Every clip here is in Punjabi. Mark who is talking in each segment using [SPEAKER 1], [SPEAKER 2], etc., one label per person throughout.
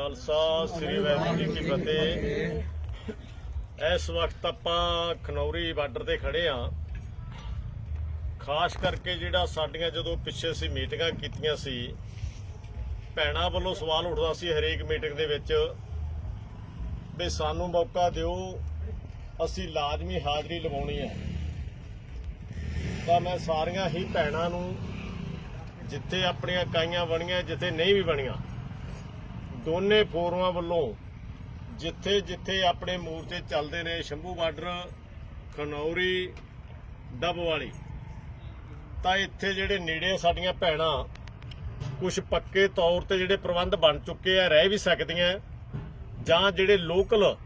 [SPEAKER 1] ਖਾਲਸਾ, ਸ੍ਰੀ ਵਾਹਿਗੁਰੂ ਜੀ ਕੀ ਫਤਿਹ। ਇਸ ਵਕਤ ਆਪਾਂ ਖਨੌਰੀ ਬਾਰਡਰ ਤੇ ਖੜੇ ਆ। ਖਾਸ ਕਰਕੇ ਜਿਹੜਾ ਸਾਡੀਆਂ ਜਦੋਂ ਪਿੱਛੇ ਸੀ ਮੀਟਿੰਗਾਂ ਕੀਤੀਆਂ ਸੀ, ਭੈਣਾਂ ਵੱਲੋਂ ਸਵਾਲ ਉੱਠਦਾ ਸੀ ਹਰੇਕ ਮੀਟਿੰਗ ਦੇ ਵਿੱਚ ਵੀ ਸਾਨੂੰ ਮੌਕਾ ਦਿਓ, ਅਸੀਂ ਲਾਜ਼ਮੀ ਹਾਜ਼ਰੀ ਲਵਾਉਣੀ ਹੈ। ਤਾਂ ਮੈਂ ਸਾਰੀਆਂ ਹੀ ਭੈਣਾਂ ਨੂੰ ਜਿੱਥੇ ਆਪਣੀਆਂ ਕਾਈਆਂ ਬਣੀਆਂ, ਜਿੱਥੇ ਨਹੀਂ ਵੀ ਬਣੀਆਂ ਦੋਨੇ ਫੋਰਮਾਂ ਵੱਲੋਂ ਜਿੱਥੇ ਜਿੱਥੇ ਆਪਣੇ ਮੋਰਚੇ ਚੱਲਦੇ ਨੇ, ਸ਼ੰਭੂ ਬਾਰਡਰ, ਖਨੌਰੀ, ਡੱਬਵਾਲੀ। ਤਾਂ ਇੱਥੇ ਜਿਹੜੇ ਨੇੜੇ ਸਾਡੀਆਂ ਭੈਣਾਂ ਕੁਝ ਪੱਕੇ ਤੌਰ ਤੇ ਜਿਹੜੇ ਪ੍ਰਬੰਧ ਬਣ ਚੁੱਕੇ ਆ, ਰਹਿ ਵੀ ਸਕਦੀਆਂ ਜਾਂ ਜਿਹੜੇ ਲੋਕਲ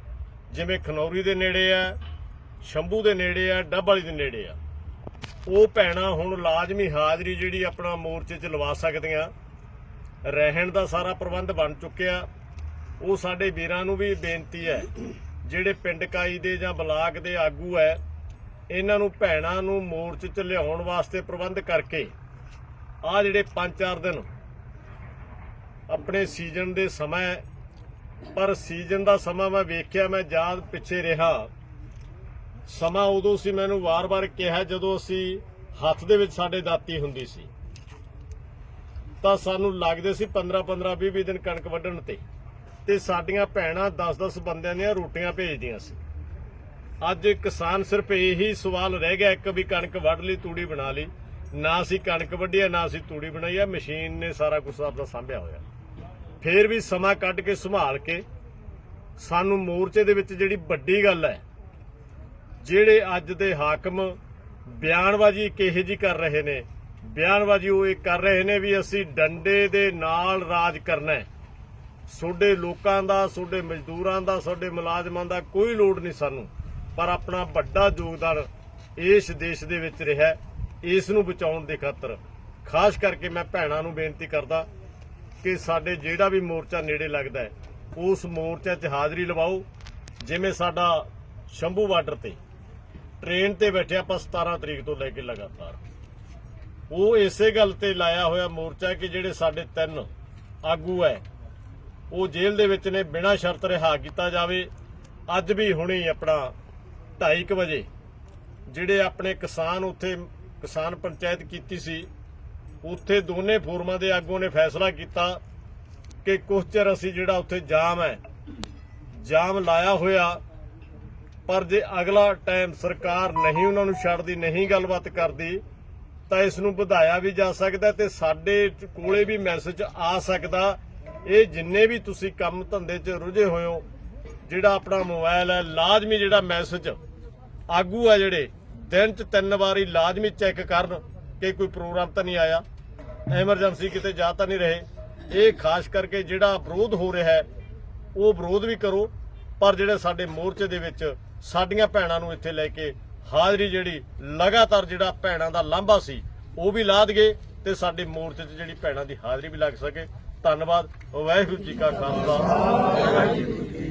[SPEAKER 1] ਜਿਵੇਂ ਖਨੌਰੀ ਦੇ ਨੇੜੇ ਆ ਸ਼ੰਭੂ ਦੇ ਨੇੜੇ ਆ ਡੱਬਵਾਲੀ ਦੇ ਨੇੜੇ ਆ। ਉਹ ਭੈਣਾਂ ਹੁਣ ਲਾਜ਼ਮੀ ਹਾਜ਼ਰੀ ਜਿਹੜੀ ਆਪਣਾ ਮੋਰਚੇ 'ਚ ਲਵਾ ਸਕਦੀਆਂ। ਰਹਿਣ ਦਾ ਸਾਰਾ ਪ੍ਰਬੰਧ ਬਣ ਚੁੱਕਿਆ। ਉਹ ਸਾਡੇ ਵੀਰਾਂ ਨੂੰ ਵੀ ਬੇਨਤੀ ਹੈ ਜਿਹੜੇ ਪਿੰਡ ਕਾਈ ਦੇ ਜਾਂ ਬਲਾਕ ਦੇ ਆਗੂ ਹੈ ਇਹਨਾਂ ਨੂੰ ਭੈਣਾਂ ਨੂੰ ਮੋਰਚੇ 'ਚ ਲਿਆਉਣ ਵਾਸਤੇ ਪ੍ਰਬੰਧ ਕਰਕੇ ਆ ਜਿਹੜੇ 5-4 ਦਿਨ ਆਪਣੇ ਸੀਜ਼ਨ ਦੇ ਸਮਾਂ ਹੈ, ਪਰ ਸੀਜ਼ਨ ਦਾ ਸਮਾਂ ਮੈਂ ਵੇਖਿਆ ਮੈਂ ਯਾਦ ਪਿੱਛੇ ਰਿਹਾ। ਸਮਾਂ ਉਦੋਂ ਸੀ ਮੈਨੂੰ ਵਾਰ-ਵਾਰ ਕਿਹਾ ਜਦੋਂ ਅਸੀਂ ਹੱਥ ਦੇ ਵਿੱਚ ਸਾਡੇ ਦਾਤੀ ਹੁੰਦੀ ਸੀ। ਤਾਂ ਸਾਨੂੰ ਲੱਗਦੇ ਸੀ 15-15 20-20 ਦਿਨ ਕਣਕ ਵੱਢਣ ਤੇ। ਤੇ ਸਾਡੀਆਂ ਭੈਣਾਂ 10-10 ਬੰਦਿਆਂ ਦੀਆਂ ਰੋਟੀਆਂ ਭੇਜਦੀਆਂ ਸੀ। ਅੱਜ ਕਿਸਾਨ ਸਿਰਫ ਇਹੀ ਸਵਾਲ ਰਹਿ ਗਿਆ ਇੱਕ ਵੀ ਕਣਕ ਵੱਢ ਲਈ, ਤੂੜੀ ਬਣਾ ਲਈ। ਨਾ ਅਸੀਂ ਕਣਕ ਵੱਢੀ ਆ ਨਾ ਅਸੀਂ ਤੂੜੀ ਬਣਾਈ ਆ ਮਸ਼ੀਨ ਨੇ ਸਾਰਾ ਕੁਝ ਆਪਦਾ ਸਾਂਭਿਆ ਹੋਇਆ। ਫੇਰ ਵੀ ਸਮਾਂ ਕੱਢ ਕੇ ਸੰਭਾਲ ਕੇ ਸਾਨੂੰ ਮੋਰਚੇ ਦੇ ਵਿੱਚ ਜਿਹੜੀ ਵੱਡੀ ਗੱਲ ਹੈ, ਜਿਹੜੇ ਅੱਜ ਦੇ ਹਾਕਮ ਬਿਆਨਬਾਜ਼ੀ ਕਿਹੇ ਜੀ ਕਰ ਰਹੇ ਨੇ ਬਿਆਨਬਾਜ਼ੀ ਉਹ ਇਹ ਕਰ ਰਹੇ ਨੇ ਵੀ ਅਸੀਂ ਡੰਡੇ ਦੇ ਨਾਲ ਰਾਜ ਕਰਨਾ ਹੈ। ਤੁਹਾਡੇ ਲੋਕਾਂ ਦਾ ਤੁਹਾਡੇ ਮਜ਼ਦੂਰਾਂ ਦਾ ਤੁਹਾਡੇ ਮੁਲਾਜ਼ਮਾਂ ਦਾ ਕੋਈ ਲੋੜ ਨਹੀਂ ਸਾਨੂੰ। ਪਰ ਆਪਣਾ ਵੱਡਾ ਯੋਗਦਾਨ ਇਸ ਦੇਸ਼ ਦੇ ਵਿੱਚ ਰਿਹਾ ਇਸ ਨੂੰ ਬਚਾਉਣ ਦੇ ਖਾਤਰ। ਖਾਸ ਕਰਕੇ ਮੈਂ ਭੈਣਾਂ ਨੂੰ ਬੇਨਤੀ ਕਰਦਾ ਕਿ ਸਾਡੇ ਜਿਹੜਾ ਵੀ ਮੋਰਚਾ ਨੇੜੇ ਲੱਗਦਾ ਹੈ, ਉਸ ਮੋਰਚੇ 'ਚ ਹਾਜ਼ਰੀ ਲਵਾਓ। ਜਿਵੇਂ ਸਾਡਾ ਸ਼ੰਭੂ ਬਾਰਡਰ ਤੇ, ਟ੍ਰੇਨ ਤੇ ਬੈਠੇ ਆਪਾਂ 17 ਤਰੀਕ ਤੋਂ ਲੈ ਕੇ ਲਗਾਤਾਰ। ਉਹ ਇਸੇ ਗੱਲ ਤੇ ਲਾਇਆ ਹੋਇਆ ਮੋਰਚਾ ਕਿ ਜਿਹੜੇ ਸਾਡੇ ਤਿੰਨ ਆਗੂ ਹੈ, ਉਹ ਜੇਲ੍ਹ ਦੇ ਵਿੱਚ ਨੇ, ਬਿਨਾਂ ਸ਼ਰਤ ਰਿਹਾ ਕੀਤਾ ਜਾਵੇ। ਅੱਜ ਵੀ ਹੁਣੇ ਆਪਣਾ 2:30 ਵਜੇ ਜਿਹੜੇ ਆਪਣੇ ਕਿਸਾਨ ਉੱਥੇ, ਕਿਸਾਨ ਪੰਚਾਇਤ ਕੀਤੀ ਸੀ, ਉੱਥੇ ਦੋਨੇ ਫੋਰਮਾਂ ਦੇ ਆਗੂਆਂ ਨੇ ਫੈਸਲਾ ਕੀਤਾ ਕਿ ਕੁਝ ਚਿਰ ਅਸੀਂ ਜਿਹੜਾ ਉੱਥੇ ਜਾਮ ਹੈ, ਜਾਮ ਲਾਇਆ ਹੋਇਆ, ਪਰ ਜੇ ਅਗਲਾ ਟਾਈਮ ਸਰਕਾਰ ਨਹੀਂ ਉਹਨਾਂ ਨੂੰ ਛੱਡਦੀ, ਨਹੀਂ ਗੱਲਬਾਤ ਕਰਦੀ ਤਾਂ ਇਸ ਨੂੰ ਵਧਾਇਆ ਵੀ ਜਾ ਸਕਦਾ ਤੇ ਸਾਡੇ ਕੋਲੇ ਵੀ ਮੈਸੇਜ ਆ ਸਕਦਾ। ਇਹ ਜਿੰਨੇ ਵੀ ਤੁਸੀਂ ਕੰਮ ਧੰਦੇ 'ਚ ਰੁੱਝੇ ਹੋਏ ਹੋ, ਜਿਹੜਾ ਆਪਣਾ ਮੋਬਾਈਲ ਹੈ, ਲਾਜ਼ਮੀ ਜਿਹੜਾ ਮੈਸੇਜ ਆਗੂ ਆ ਜਿਹੜੇ, ਦਿਨ 'ਚ ਤਿੰਨ ਵਾਰੀ ਲਾਜ਼ਮੀ ਚੈੱਕ ਕਰਨ ਕਿ ਕੋਈ ਪ੍ਰੋਗਰਾਮ ਤਾਂ ਨਹੀਂ ਆਇਆ ਐਮਰਜੈਂਸੀ ਕਿਤੇ ਜਾ ਤਾਂ ਨਹੀਂ ਰਹੇ। ਇਹ ਖਾਸ ਕਰਕੇ ਜਿਹੜਾ ਵਿਰੋਧ ਹੋ ਰਿਹਾ ਹੈ, ਉਹ ਵਿਰੋਧ ਵੀ ਕਰੋ, ਪਰ ਜਿਹੜੇ ਸਾਡੇ ਮੋਰਚੇ ਦੇ ਵਿੱਚ ਸਾਡੀਆਂ ਭੈਣਾਂ ਨੂੰ ਇੱਥੇ ਲੈ ਕੇ ਹਾਜ਼ਰੀ ਜਿਹੜੀ ਲਗਾਤਾਰ ਜਿਹੜਾ ਭੈਣਾਂ ਦਾ ਲਾਂਭਾ ਸੀ, ਉਹ ਵੀ ਲਾ ਦਈਏ ਤੇ ਸਾਡੇ ਮੋਰਚੇ 'ਚ ਜਿਹੜੀ ਭੈਣਾਂ ਦੀ ਹਾਜ਼ਰੀ ਵੀ ਲੱਗ ਸਕੇ। ਧੰਨਵਾਦ, ਵਾਹਿਗੁਰੂ ਜੀ ਕਾ ਖਾਲਸਾ। ਵਾਹਿਗੁਰੂ ਜੀ